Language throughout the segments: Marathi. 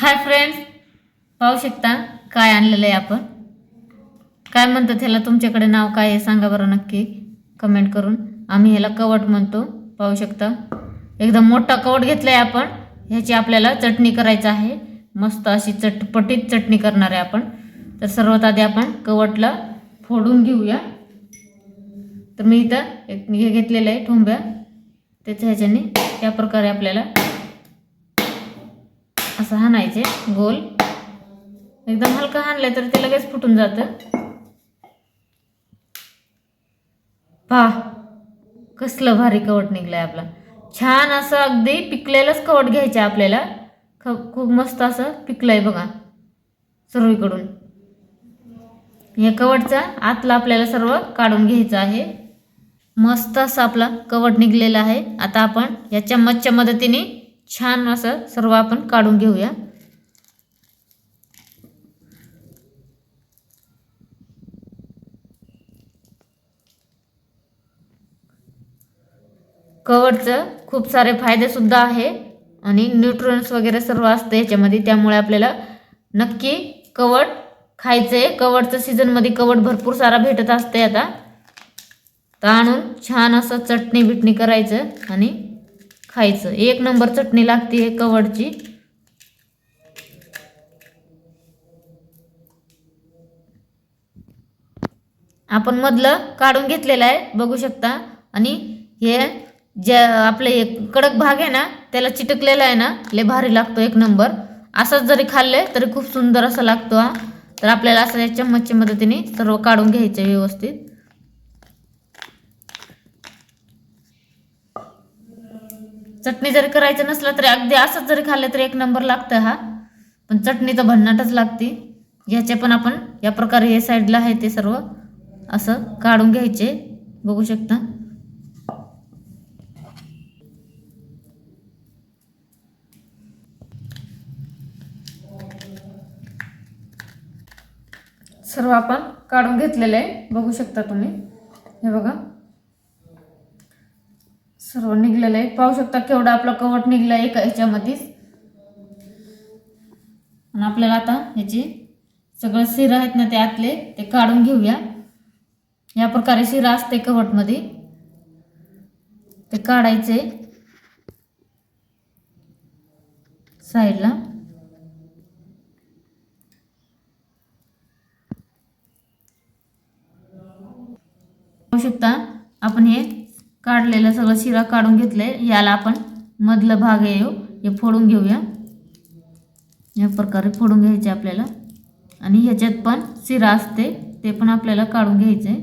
हाय फ्रेंड्स पाहू शकता काय आणलेलं आहे आपण. काय म्हणतात त्याला तुमच्याकडे नाव काय आहे सांगा बरं नक्की. कमेंट करून. आम्ही ह्याला कवट म्हणतो पाहू शकता. एकदम मोठा कवट घेतला आहे आपण. ह्याची आपल्याला चटणी करायचं आहे. मस्त अशी चटपटीत चटणी करणार आहे आपण. तर सर्वात आधी आपण कवटला फोडून घेऊया. तर मी इथं एक हे घेतलेलं आहे ठोंब्या. त्याच्या ह्याच्याने त्या प्रकारे आपल्याला असं हाणायचे गोल. एकदम हलकं हाणलं तर ते लगेच फुटून जातं. पहा कसलं भारी कवट निघलंय आपला. छान असं अगदी पिकलेलंच कवट घ्यायचं आपल्याला. ख खूप मस्त असं पिकलंय बघा सर्वीकडून. या कवटचा आतला आपल्याला सर्व काढून घ्यायचं आहे. मस्त असं आपला कवट निघलेला आहे. आता आपण या चम्मचच्या मदतीने छान असं सर्व आपण काढून घेऊया. कवटचं खूप सारे फायदेसुद्धा आहे आणि न्यूट्रन्स वगैरे सर्व असतं याच्यामध्ये. त्यामुळे आपल्याला नक्की कवट खायचं आहे कवटचं सीझनमध्ये कवट भरपूर सारा भेटत असते आता. तर आणून छान असं चटणी बिटणी करायचं आणि खायचं. एक नंबर चटणी लागते हे कवडची. आपण मधलं काढून घेतलेलं आहे बघू शकता. आणि हे जे आपले हे कडक भाग आहे ना त्याला चिटकलेला आहे ना लय भारी लागतो एक नंबर. असंच जरी खाल्ले तरी खूप सुंदर असं लागतो हा. तर आपल्याला असं या चम्मचच्या मदतीने सर्व काढून घ्यायचं व्यवस्थित. चटणी जरी करायचं नसलं तरी अगदी असंच जरी खाल्लं तरी एक नंबर लागतं हा. पण चटणी तर भन्नाटच लागते. ह्याचे पण आपण या प्रकारे हे साईडला आहे ते सर्व असं काढून घ्यायचे. बघू शकता. सर्व आपण काढून घेतलेलं आहे. बघू शकता तुम्ही. हे बघा. सर्व निघलेलं आहे. पाहू शकता केवढा आपला कवट निघला आहे एका ह्याच्यामध्येच. आणि आपल्याला आता ह्याची सगळं शिरा आहेत ना ते आतले ते काढून घेऊया. या प्रकारे शिरा असते कवटमध्ये. ते काढायचे साईडला. पाहू शकता आपण हे काढलेलं सगळं शिरा काढून घेतलं आहे याला आपण मधलं भाग आहे हो, हे फोडून घेऊया. या प्रकारे फोडून घ्यायचे आपल्याला. आणि ह्याच्यात पण शिरा असते ते पण आपल्याला काढून घ्यायचे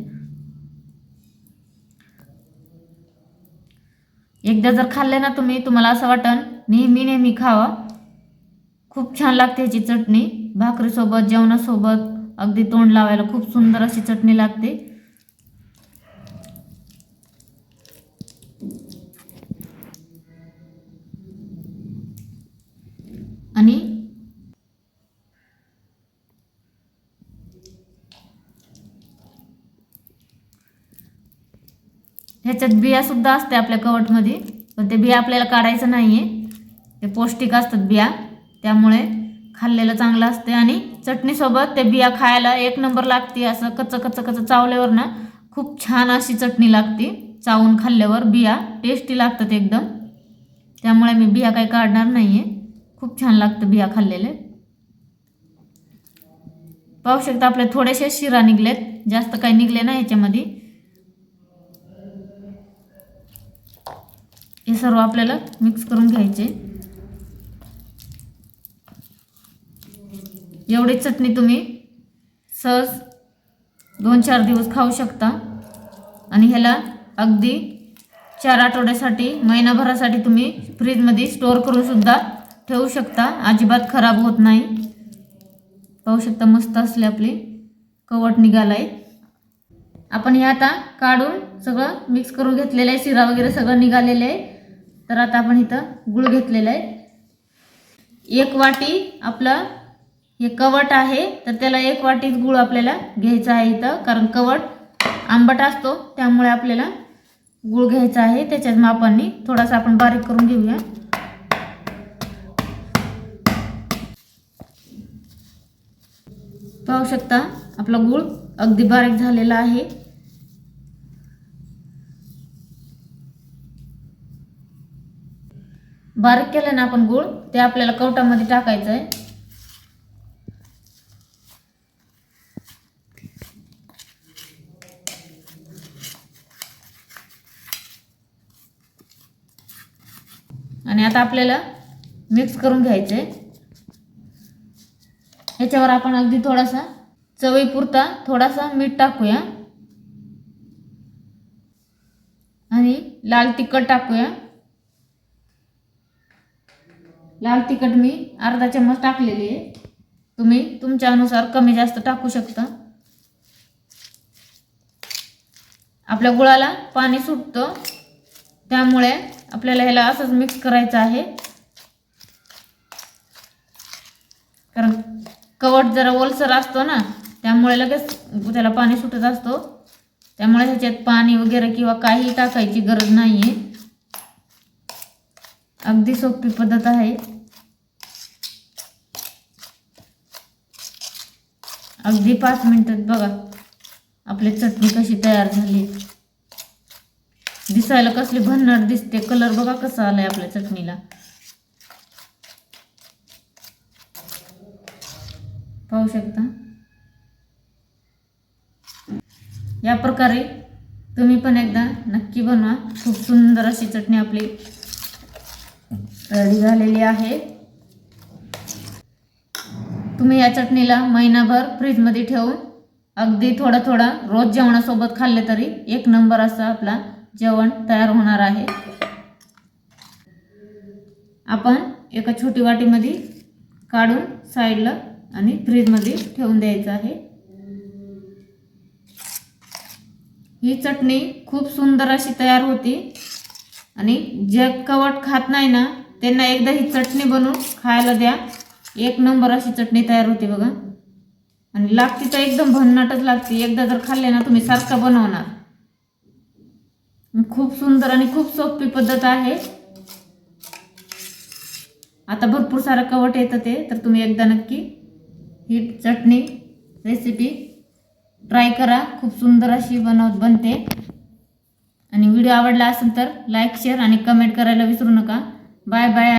एकदा जर खाल्ले ना तुम्ही तुम्हाला असं वाटन नेहमी नेहमी खावा. खूप छान लागते ह्याची चटणी. भाकरीसोबत जेवणासोबत अगदी तोंड लावायला खूप सुंदर अशी चटणी लागते. आणि ह्याच्यात बिया सुद्धा असते आपल्या कवटमध्ये पण ते बिया आपल्याला काढायचं नाही आहे ते पौष्टिक असतात बिया. त्यामुळे खाल्लेलं चांगलं असते आणि चटणीसोबत ते बिया खायला एक नंबर लागते असं कच्चं कच्चं कच्चं चावल्यावर ना खूप छान अशी चटणी लागते. चावून खाल्ल्यावर बिया टेस्टी लागतात एकदम. त्यामुळे मी बिया काही काढणार नाही आहे खूप छान लागतं बिया खाल्लेले. पाहू शकता आपले थोडेसे शिरा निघलेत. जास्त काही निघले ना ह्याच्यामध्ये हे सर्व आपल्याला मिक्स करून घ्यायचे. एवढी चटणी तुम्ही सहज दोन चार दिवस खाऊ शकता. आणि ह्याला अगदी चार आठवड्यासाठी महिनाभरासाठी तुम्ही फ्रीजमध्ये स्टोअर करूनसुद्धा ठेवू शकता. अजिबात खराब होत नाही. पाहू शकता मस्त असले आपले. कवट निघालाय. आपण हे आता काढून सगळं मिक्स करून घेतलेलं आहे. शिरा वगैरे सगळं निघालेलं आहे. तर आता आपण इथं गुळ घेतलेलं आहे. एक वाटी आपलं हे कवट आहे. तर त्याला एक वाटीच गुळ आपल्याला घ्यायचा आहे इथं. कारण कवट आंबट असतो. त्यामुळे आपल्याला गुळ घ्यायचा आहे. त्याच्याच मापांनी थोडासा आपण बारीक करून घेऊया. पाहू शकता आपला गूळ अगदी बारीक झालेला आहे. बारीक केलं ना आपण गूळ ते आपल्याला कवटामध्ये टाकायचं आहे आणि आता आपल्याला मिक्स करून घ्यायचं आहे ह्याच्यावर आपण अगदी थोडासा चवीपुरता थोडासा मीठ टाकूया. आणि लाल तिखट टाकूया. लाल तिखट मी अर्धा चम्मच टाकलेली आहे. तुम्ही तुमच्या अनुसार कमी जास्त टाकू शकता. आपल्या गुळाला पाणी सुटतं. त्यामुळे आपल्याला ह्याला असंच मिक्स करायचं आहे. कारण कवट जरा ओलसर असतो ना त्यामुळे लगेच त्याला पाणी सुटत असतो. त्यामुळे ह्याच्यात पाणी वगैरे किंवा काही टाकायची गरज नाही आहे अगदी सोपी पद्धत आहे. अगदी पाच मिनिटात बघा आपली चटणी कशी तयार झाली. दिसायला कसली भन्नाट दिसते. कलर बघा कसा आलाय आपल्या चटणीला. पाहू शकता. या प्रकारे तुम्ही पण एकदा नक्की बनवा. खूप सुंदर अशी चटणी आपली रेडी झालेली आहे. तुम्ही या चटणीला महिनाभर फ्रीजमध्ये ठेवून अगदी थोडा थोडा रोज जेवणासोबत खाल्ले तरी एक नंबर असं आपला जेवण तयार होणार आहे. आपण एका छोटी वाटीमध्ये काढून साईडला आणि फ्रीजमध्ये ठेवून द्यायचं आहे. ही चटणी खूप सुंदर अशी तयार होती. आणि जे कवट खात नाही ना त्यांना एकदा ही चटणी बनवून खायला द्या. एक नंबर अशी चटणी तयार होती बघा. आणि लागती तर एकदम भन्नाटच लागते. एकदा जर खाल्ले ना तुम्ही सारखा बनवणार. खूप सुंदर आणि खूप सोपी पद्धत आहे. आता भरपूर सारं कवट येतं ते तर तुम्ही एकदा नक्की ही चटणी रेसिपी ट्राय करा. खूप सुंदर अशी बनव बनते. आणि व्हिडिओ आवडला असेल तर लाईक शेअर आणि कमेंट करायला विसरू नका. Bye bye